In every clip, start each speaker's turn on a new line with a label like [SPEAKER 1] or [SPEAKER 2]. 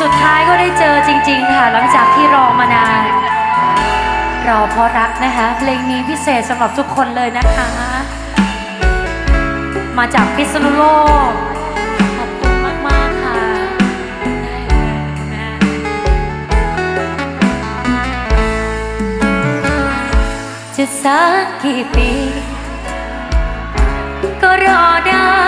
[SPEAKER 1] สุดท้ายก็ได้เจอจริง ๆ ค่ะ หลังจากที่รอมานาน รอเพราะรักนะคะ เพลงนี้พิเศษสำหรับทุกคนเลยนะคะ มาจากพิษณุโลกขอบคุณมาก ๆ ค่ะ จะสักกี่ปี ก็รอได้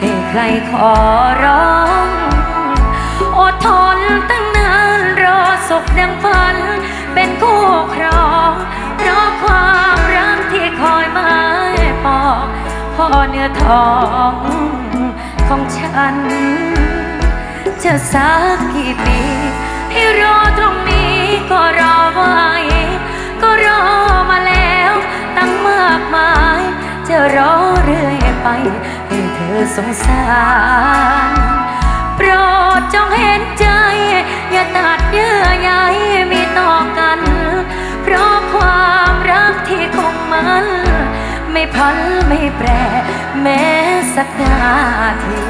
[SPEAKER 1] ให้ใครขอร้อง อดทนตั้งนานรอสุขดังฝัน เป็นคู่ครองเพราะความรักที่คอยมาปองพ่อเนื้อทองของฉัน จะสักกี่ปีให้รอตรงนี้ อสงสาร โปรดจงเห็นใจ อย่าตัดเยื่อใยมีต่อกัน เพราะความรักที่คงมัน ไม่พันไม่แปร แม้สักนาที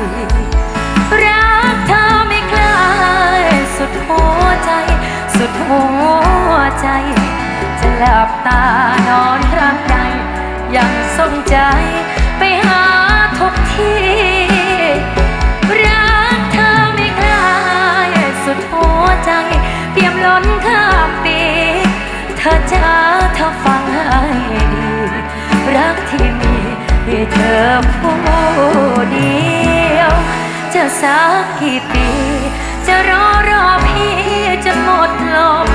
[SPEAKER 1] รักเธอไม่คลายสุดหัวใจ สุดหัวใจ จะหลับตานอนครั้งใดยังทรงใจไปหา อจ้าเธอฟังให้ดี รักที่มีให้เธอผู้เดียว จะสักกี่ปี จะรอรอพี่จนหมดลม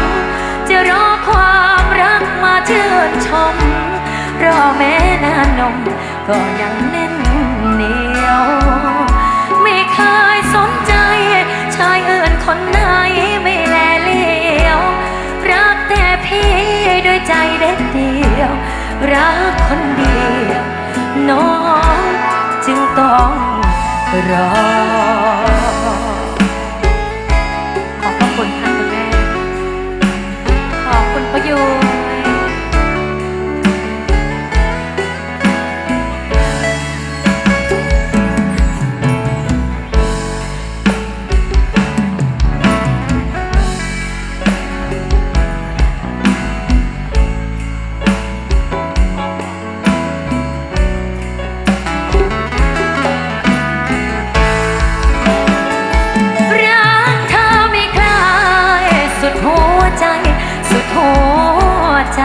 [SPEAKER 1] จะรอความรักมาเชิญชม รอแม้นานมก็ยังแน่นเหนียว รักคนเดียวน้องจึงต้องรอ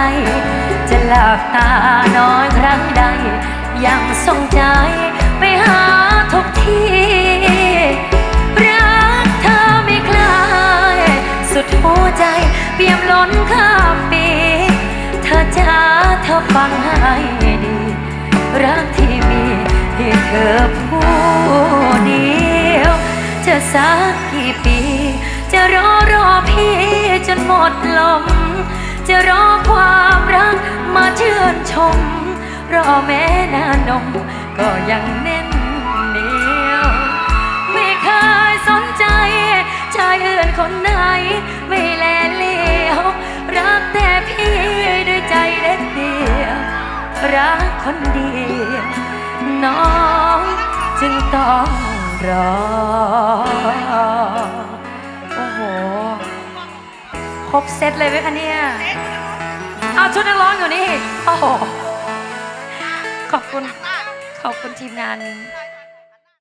[SPEAKER 1] จจะหลับตานอนครั้งใด ยังทรงใจไปหาทุกที่รักเธอไม่คลาย สุดหัวใจเปี่ยมล้นข้ามปี เธอจ้าเธอฟังให้ดี รักที่มีให้เธอผู้เดียวจะสักกี่ปี จะรอรอพี่จนหมดลม จะรอความรักมาเชื่นชม รอแม้นานมก็ยังแน่นเหนียว ไม่เคยสนใจ ชายอื่นคนไหน ไม่แลเลี้ยว รักแต่พี่ด้วยใจเด็ดเดียว รักคนเดียว น้องจึงต้องรอ บเซตเลยไหมคะเนี่ยเอาชุดนักร้องอยู่นี่ โอ้โห ขอบคุณ ขอบคุณทีมงาน